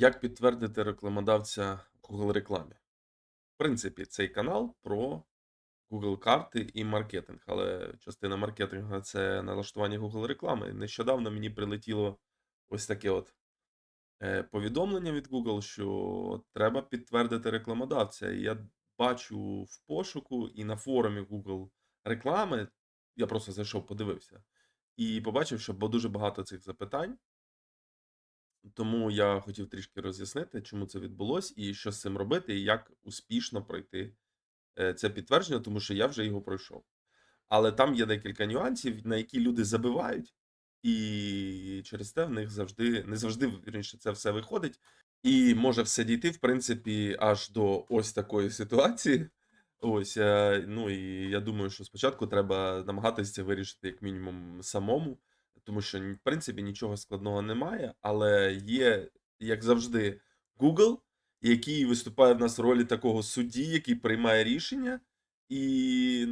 Як підтвердити рекламодавця Google рекламі? В принципі, цей канал про Google карти і маркетинг, але частина маркетингу це налаштування Google реклами. Нещодавно мені прилетіло ось таке от е, повідомлення від Google, що треба підтвердити рекламодавця. І я бачу в пошуку і на форумі Google реклами. Я просто зайшов, подивився, і побачив, що дуже багато цих запитань. Тому я хотів трішки роз'яснити, чому це відбулось, і що з цим робити, і як успішно пройти е, це підтвердження, тому що я вже його пройшов. Але там є декілька нюансів, на які люди забивають, і через те в них завжди не завжди вірніше, це все виходить. І може все дійти, в принципі, аж до ось такої ситуації. Ось, е, ну і я думаю, що спочатку треба намагатися вирішити як мінімум самому, тому що в принципі нічого складного немає, але є, як завжди, Google, який виступає в нас в ролі такого судді, який приймає рішення, і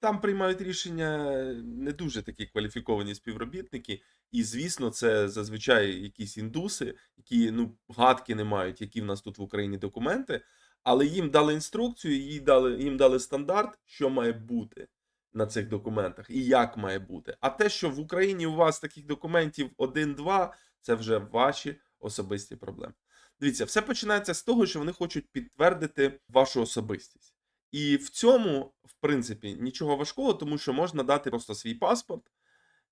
там приймають рішення не дуже такі кваліфіковані співробітники. І, звісно, це зазвичай якісь індуси, які ну гадки не мають, які в нас тут в Україні документи, але їм дали інструкцію, їй дали, їм дали стандарт, що має бути на цих документах і як має бути. А те, що в Україні у вас таких документів один-два, це вже ваші особисті проблеми. Дивіться, все починається з того, що вони хочуть підтвердити вашу особистість. І в цьому, в принципі, нічого важкого, тому що можна дати просто свій паспорт,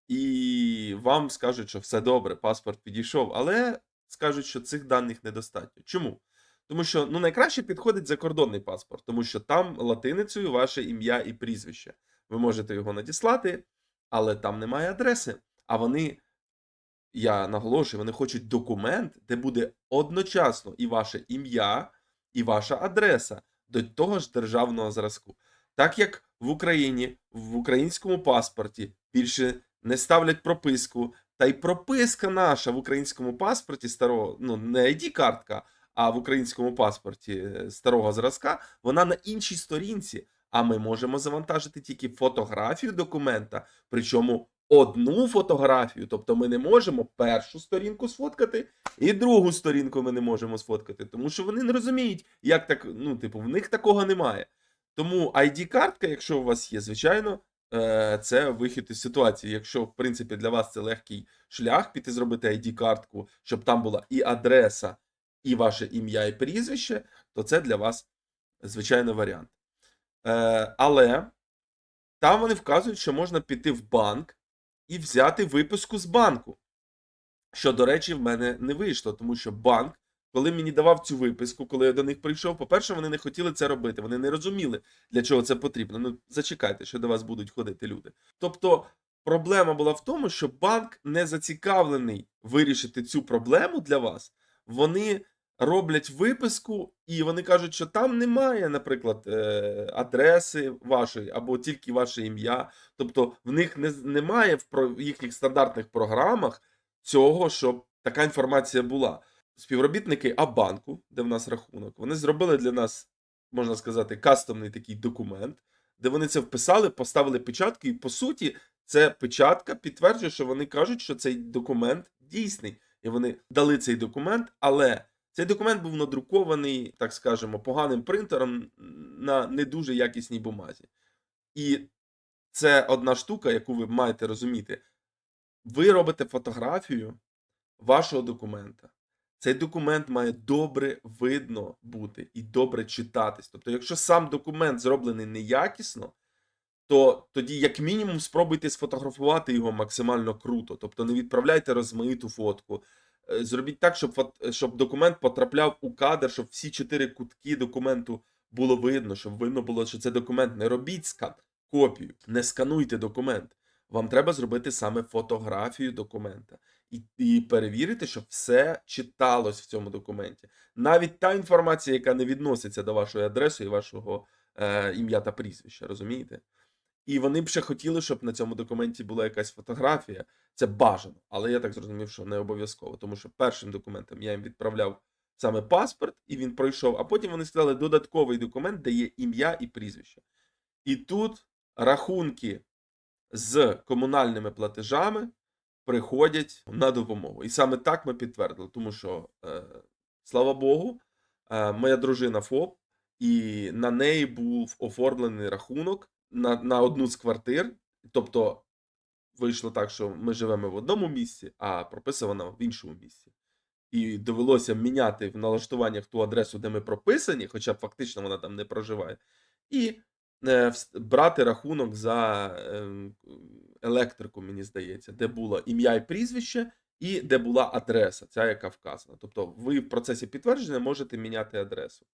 і вам скажуть, що все добре, паспорт підійшов, але скажуть, що цих даних недостатньо. Чому? Тому що ну, найкраще підходить закордонний паспорт, тому що там латиницею ваше ім'я і прізвище. Ви можете його надіслати, але там немає адреси. А вони, я наголошую, вони хочуть документ, де буде одночасно і ваше ім'я, і ваша адреса до того ж державного зразку. Так як в Україні, в українському паспорті більше не ставлять прописку, та й прописка наша в українському паспорті старого, ну не ID-картка, а в українському паспорті е, старого зразка, вона на іншій сторінці. А ми можемо завантажити тільки фотографію документа, причому одну фотографію. Тобто ми не можемо першу сторінку сфоткати, і другу сторінку ми не можемо сфоткати, тому що вони не розуміють, як так, ну, типу, в них такого немає. Тому ID-картка, якщо у вас є, звичайно, е, це вихід із ситуації. Якщо, в принципі, для вас це легкий шлях піти зробити ID-картку, щоб там була і адреса, і ваше ім'я, і прізвище, то це для вас, звичайно, варіант. Е, але там вони вказують, що можна піти в банк і взяти виписку з банку. Що, до речі, в мене не вийшло, тому що банк, коли мені давав цю виписку, коли я до них прийшов, по-перше, вони не хотіли це робити. Вони не розуміли, для чого це потрібно. Ну, зачекайте, що до вас будуть ходити люди. Тобто, проблема була в тому, що банк не зацікавлений вирішити цю проблему для вас. Вони роблять виписку, і вони кажуть, що там немає, наприклад, е, адреси вашої або тільки ваше ім'я. Тобто, в них не, немає в їхніх стандартних програмах цього, щоб така інформація була. Співробітники Абанку, де в нас рахунок, вони зробили для нас, можна сказати, кастомний такий документ, де вони це вписали, поставили печатку, і по суті, це печатка підтверджує, що вони кажуть, що цей документ дійсний. І вони дали цей документ, але цей документ був надрукований, так скажемо, поганим принтером на не дуже якісній бумазі. І це одна штука, яку ви маєте розуміти. Ви робите фотографію вашого документа. Цей документ має добре видно бути і добре читатись. Тобто, якщо сам документ зроблений неякісно, то тоді, як мінімум, спробуйте сфотографувати його максимально круто. Тобто не відправляйте розмиту фотку. Е, Зробіть так, щоб, фот- щоб документ потрапляв у кадр, щоб всі чотири кутки документу було видно, щоб видно було, що це документ. Не робіть скан, копію, не скануйте документ. Вам треба зробити саме фотографію документа і, і перевірити, щоб все читалось в цьому документі. Навіть та інформація, яка не відноситься до вашої адреси і вашого е, ім'я та прізвища, розумієте? І вони б ще хотіли, щоб на цьому документі була якась фотографія. Це бажано, але я так зрозумів, що не обов'язково, тому що першим документом я їм відправляв саме паспорт, і він пройшов, а потім вони сказали додатковий документ, де є ім'я і прізвище. І тут рахунки з комунальними платежами приходять на допомогу. І саме так ми підтвердили, тому що е, Слава Богу, е, моя дружина ФОП, і на неї був оформлений рахунок на, на одну з квартир. Тобто вийшло так, що ми живемо в одному місці, а прописана в іншому місці. І довелося міняти в налаштуваннях ту адресу, де ми прописані, хоча фактично вона там не проживає, і е, брати рахунок за ем, електрику, мені здається, де було ім'я і прізвище, і де була адреса, ця, яка вказана. Тобто, ви в процесі підтвердження можете міняти адресу.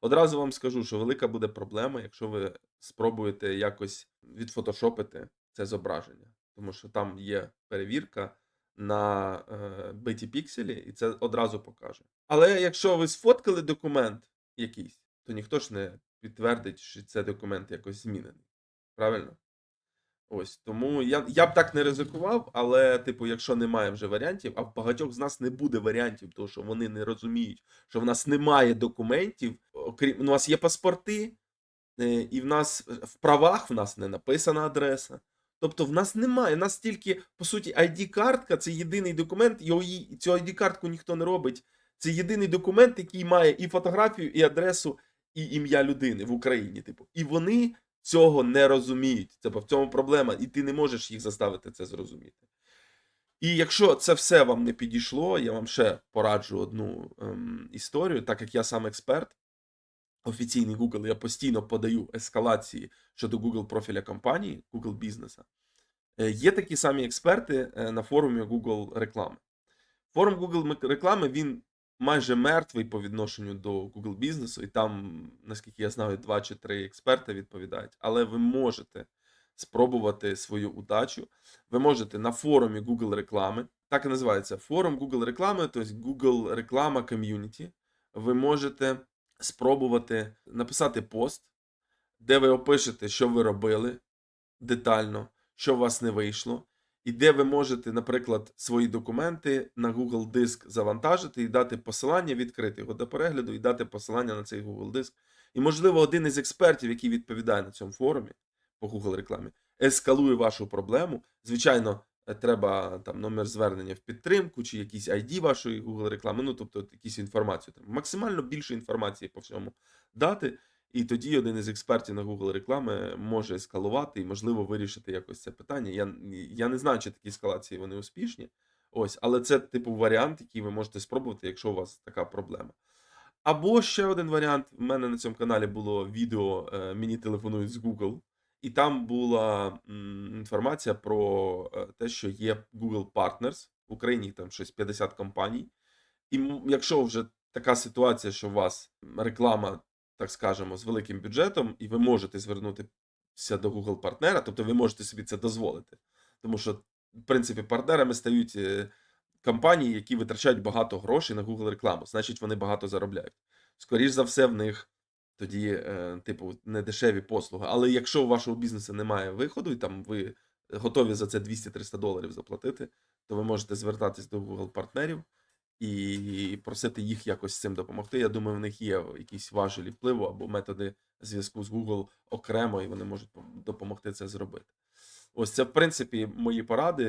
Одразу вам скажу, що велика буде проблема, якщо ви спробуєте якось відфотошопити це зображення, тому що там є перевірка на е, биті пікселі, і це одразу покаже. Але якщо ви сфоткали документ якийсь, то ніхто ж не підтвердить, що це документ якось змінений. Правильно? Ось тому я, я б так не ризикував, але, типу, якщо немає вже варіантів, а в багатьох з нас не буде варіантів, тому що вони не розуміють, що в нас немає документів, окрім у нас є паспорти, е, і в нас в правах в нас не написана адреса. Тобто в нас немає. В нас тільки, по суті, ID-картка це єдиний документ, його, цю ID-картку ніхто не робить. Це єдиний документ, який має і фотографію, і адресу, і ім'я людини в Україні. Типу. І вони цього не розуміють. Це в цьому проблема, і ти не можеш їх заставити це зрозуміти. І якщо це все вам не підійшло, я вам ще пораджу одну ем, історію, так як я сам експерт, офіційний Google, я постійно подаю ескалації щодо Google профіля компанії, Google бізнеса. Е, Є такі самі експерти е, на форумі Google реклами. Форум Google реклами він майже мертвий по відношенню до Google бізнесу, і там, наскільки я знаю, два чи три експерти відповідають. Але ви можете спробувати свою удачу. Ви можете на форумі Google реклами, так і називається форум Google реклами, тобто Google реклама ком'юніті. Ви можете спробувати написати пост, де ви опишете, що ви робили детально, що у вас не вийшло, і де ви можете, наприклад, свої документи на Google диск завантажити і дати посилання, відкрити його до перегляду і дати посилання на цей Google диск. І, можливо, один із експертів, який відповідає на цьому форумі по Google рекламі, ескалує вашу проблему. Звичайно, е, треба там номер звернення в підтримку чи якийсь ID вашої Google реклами, ну тобто от якусь інформацію. Там, максимально більше інформації по всьому дати. І тоді один із експертів на Google реклами може ескалувати і, можливо, вирішити якось це питання. Я, я не знаю, чи такі ескалації вони успішні. Ось, але це типу варіант, який ви можете спробувати, якщо у вас така проблема. Або ще один варіант. У мене на цьому каналі було відео е, Мені телефонують з Google, і там була інформація про е, те, що є Google Partners в Україні, там щось 50 компаній. І якщо вже така ситуація, що у вас реклама, так скажемо, з великим бюджетом, і ви можете звернутися до Google партнера, тобто ви можете собі це дозволити. Тому що, в принципі, партнерами стають е, компанії, які витрачають багато грошей на Google рекламу, значить, вони багато заробляють. Скоріш за все, в них тоді, е, типу, не дешеві послуги. Але якщо у вашого бізнесу немає виходу, і там ви готові за це 200-300 доларів заплатити, то ви можете звертатись до Google партнерів і просити їх якось цим допомогти. Я думаю, в них є якісь важелі впливу або методи зв'язку з Google окремо, і вони можуть допомогти це зробити. Ось це, в принципі, мої поради.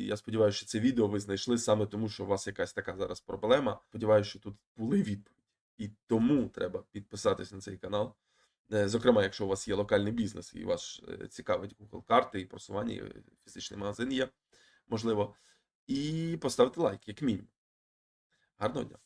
Я сподіваюся, що це відео ви знайшли саме тому, що у вас якась така зараз проблема. Сподіваюся, що тут були відповіді. І тому треба підписатись на цей канал. Е, Зокрема, якщо у вас є локальний бізнес і вас е, цікавить Google карти і просування, і фізичний магазин є, можливо. І поставити лайк, як мінімум. Гарного дня.